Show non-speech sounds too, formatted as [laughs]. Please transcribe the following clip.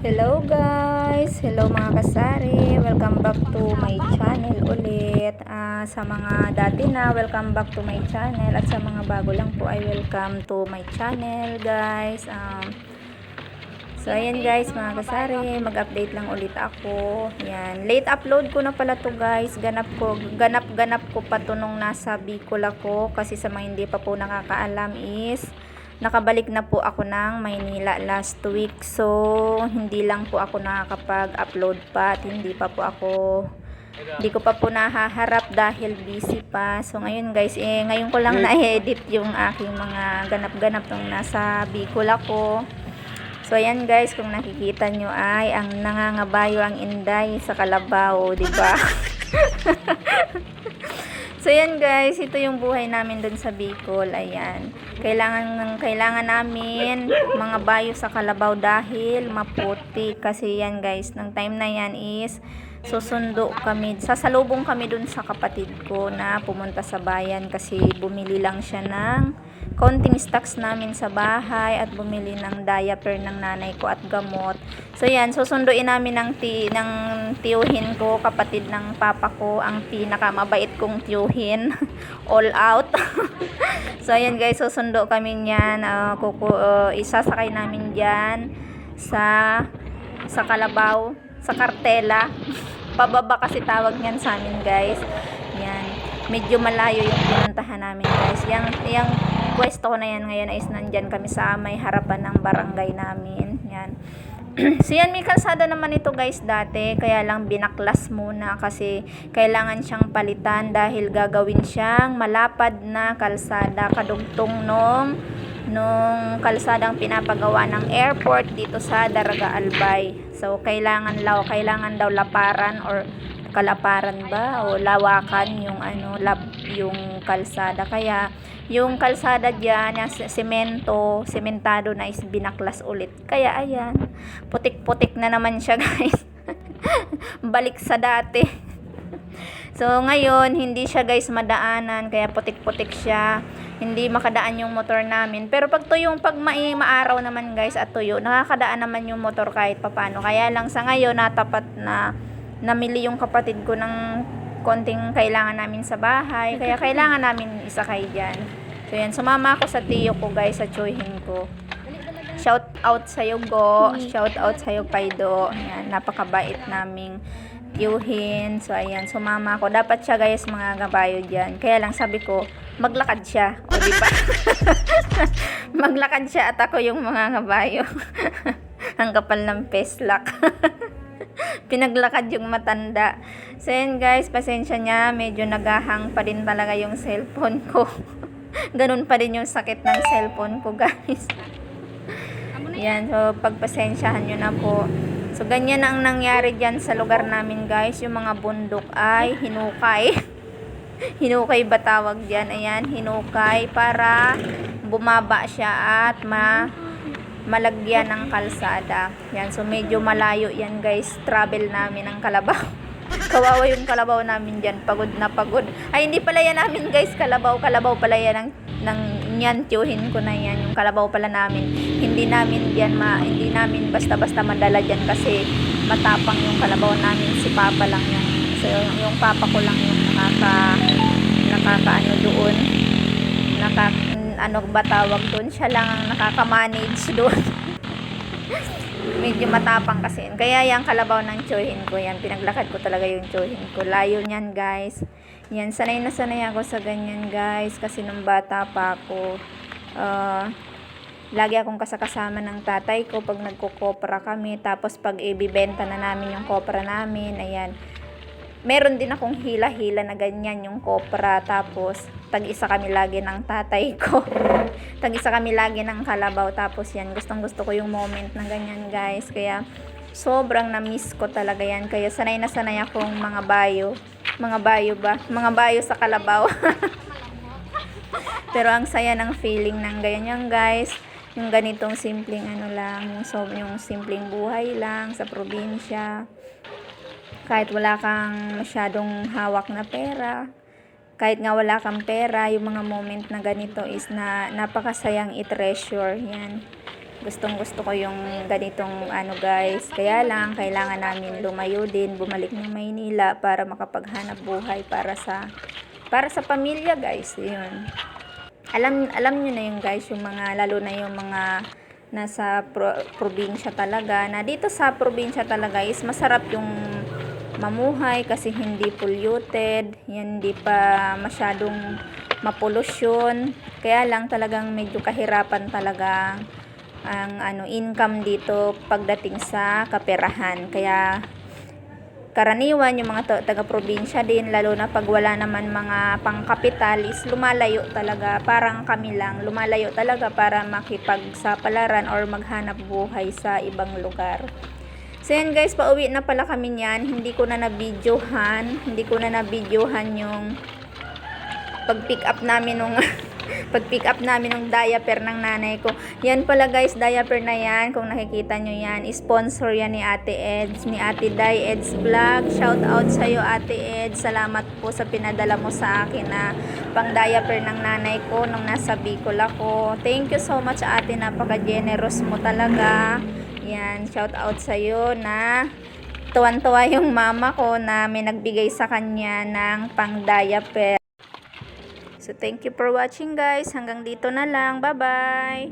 Hello guys! Hello mga kasari! Welcome back to my channel ulit. Ah, sa mga dati na, welcome back to my channel. At sa mga bago lang po ay welcome to my channel guys. Um, so ayan guys mga kasari, mag-update lang ulit ako. Yan. Late upload ko na pala to guys. Ganap ko, ganap-ganap ko pa to nung nasa Bicol ako. Kasi sa mga hindi pa po nakakaalam is nakabalik na po ako ng Maynila last week. So, hindi lang po ako nakakapag-upload pa at hindi pa po ako hindi ko pa po nahaharap dahil busy pa. So, ngayon guys, eh, ngayon ko lang na-edit yung aking mga ganap-ganap nung nasa Bicol ako. So, ayan guys, kung nakikita nyo ay ang nangangabayo ang inday sa kalabaw, di ba? [laughs] So yan guys, ito yung buhay namin dun sa Bicol. Ayan. Kailangan kailangan namin mga bayo sa kalabaw dahil maputi kasi yan guys, ng time na yan is susundo kami, sasalubong kami dun sa kapatid ko na pumunta sa bayan kasi bumili lang siya ng konting stocks namin sa bahay at bumili ng diaper ng nanay ko at gamot. So yan, susunduin namin ng, ti, ng tiyuhin ko, kapatid ng papa ko, ang pinakamabait kong tiyuhin. [laughs] All out. [laughs] so ayan guys, susundo kami niyan. Uh, kuku, uh, isasakay namin diyan sa sa Kalabaw, sa Kartela. [laughs] Pababa kasi tawag niyan sa amin guys. Yan. Medyo malayo yung pinuntahan namin guys. Yang, yang pwesto ko na yan ngayon is nandyan kami sa may harapan ng barangay namin. Yan. [clears throat] so yan, may kalsada naman ito guys dati. Kaya lang binaklas muna kasi kailangan siyang palitan dahil gagawin siyang malapad na kalsada kadugtong nung nung kalsadang pinapagawa ng airport dito sa Daraga Albay. So kailangan law, kailangan daw laparan or kalaparan ba o lawakan yung ano lab yung kalsada. Kaya yung kalsada diyan na semento sementado na is binaklas ulit. Kaya ayan putik-putik na naman siya [laughs] guys. Balik sa dati. [laughs] So ngayon hindi siya guys madaanan kaya putik-putik siya hindi makadaan yung motor namin pero pag tuyong pag mai maaraw naman guys at tuyo nakakadaan naman yung motor kahit papano kaya lang sa ngayon natapat na namili yung kapatid ko ng konting kailangan namin sa bahay. Kaya kailangan namin isakay dyan. So yan, sumama ako sa tiyo ko guys, sa tsuhin ko. Shout out sa go, shout out sa Paido. Yan, napakabait naming tiyuhin. So ayan, sumama ako. Dapat siya guys mga gabayo dyan. Kaya lang sabi ko, maglakad siya. O di ba? [laughs] maglakad siya at ako yung mga gabayo. [laughs] Ang kapal ng peslak. [laughs] pinaglakad yung matanda. So yun guys, pasensya niya, medyo nagahang pa din talaga yung cellphone ko. Ganun pa din yung sakit ng cellphone ko guys. Yan, so pagpasensyahan nyo na po. So ganyan ang nangyari dyan sa lugar namin guys, yung mga bundok ay hinukay. [laughs] hinukay ba tawag dyan? Ayan, hinukay para bumaba siya at ma malagyan ng kalsada. Yan, so medyo malayo yan guys, travel namin ng Kalabaw. [laughs] Kawawa yung Kalabaw namin dyan, pagod na pagod. Ay, hindi pala yan namin guys, Kalabaw, Kalabaw pala yan ng, ng yan, tiyuhin ko na yan, yung Kalabaw pala namin. Hindi namin yan, ma, hindi namin basta-basta madala dyan kasi matapang yung Kalabaw namin, si Papa lang yan. So, yung, yung Papa ko lang yung nakaka, nakakaano doon, nakaka, ano ba tawag doon, siya lang ang nakaka-manage doon. [laughs] Medyo matapang kasi. Kaya yung kalabaw ng tsuhin ko, yan, pinaglakad ko talaga yung tsuhin ko. Layo niyan, guys. Yan, sanay na sanay ako sa ganyan, guys. Kasi nung bata pa ako, uh, lagi akong kasakasama ng tatay ko pag nagkukopra kami. Tapos pag ibibenta na namin yung kopra namin, ayan, meron din akong hila-hila na ganyan yung kopra. Tapos tag-isa kami lagi ng tatay ko. [laughs] Tag-isa kami lagi ng kalabaw. Tapos yan gustong gusto ko yung moment na ganyan guys. Kaya sobrang na-miss ko talaga yan. Kaya sanay na sanay akong mga bayo. Mga bayo ba? mga bayo sa kalabaw. [laughs] Pero ang saya ng feeling ng ganyan guys. Yung ganitong simpleng ano lang yung, so, yung simpleng buhay lang sa probinsya kahit wala kang masyadong hawak na pera, kahit nga wala kang pera, yung mga moment na ganito is na napakasayang i-treasure. Yan. Gustong gusto ko yung ganitong ano guys. Kaya lang, kailangan namin lumayo din, bumalik ng Maynila para makapaghanap buhay para sa para sa pamilya guys. Yun. Alam alam niyo na yung guys, yung mga lalo na yung mga nasa pro- probinsya talaga na dito sa probinsya talaga is masarap yung mamuhay kasi hindi polluted, yan hindi pa masyadong mapolusyon. Kaya lang talagang medyo kahirapan talaga ang ano income dito pagdating sa kaperahan. Kaya karaniwan yung mga ta- taga-probinsya din lalo na pag wala naman mga pangkapital is lumalayo talaga parang kami lang lumalayo talaga para makipagsapalaran or maghanap buhay sa ibang lugar so yan guys pauwi na pala kami niyan hindi ko na na-videohan hindi ko na na-videohan yung pag pick up namin nung [laughs] pag pick up namin ng diaper ng nanay ko. Yan pala guys, diaper na yan. Kung nakikita nyo yan, sponsor yan ni Ate Eds, ni Ate Dai Eds Vlog. Shout out sa iyo Ate Eds. Salamat po sa pinadala mo sa akin na pang diaper ng nanay ko nung nasa Bicol ako. Thank you so much Ate, napaka-generous mo talaga. Yan, shout out sa iyo na tuwan-tuwa yung mama ko na may nagbigay sa kanya ng pang diaper. So, thank you for watching guys. Hanggang dito na lang. Bye-bye!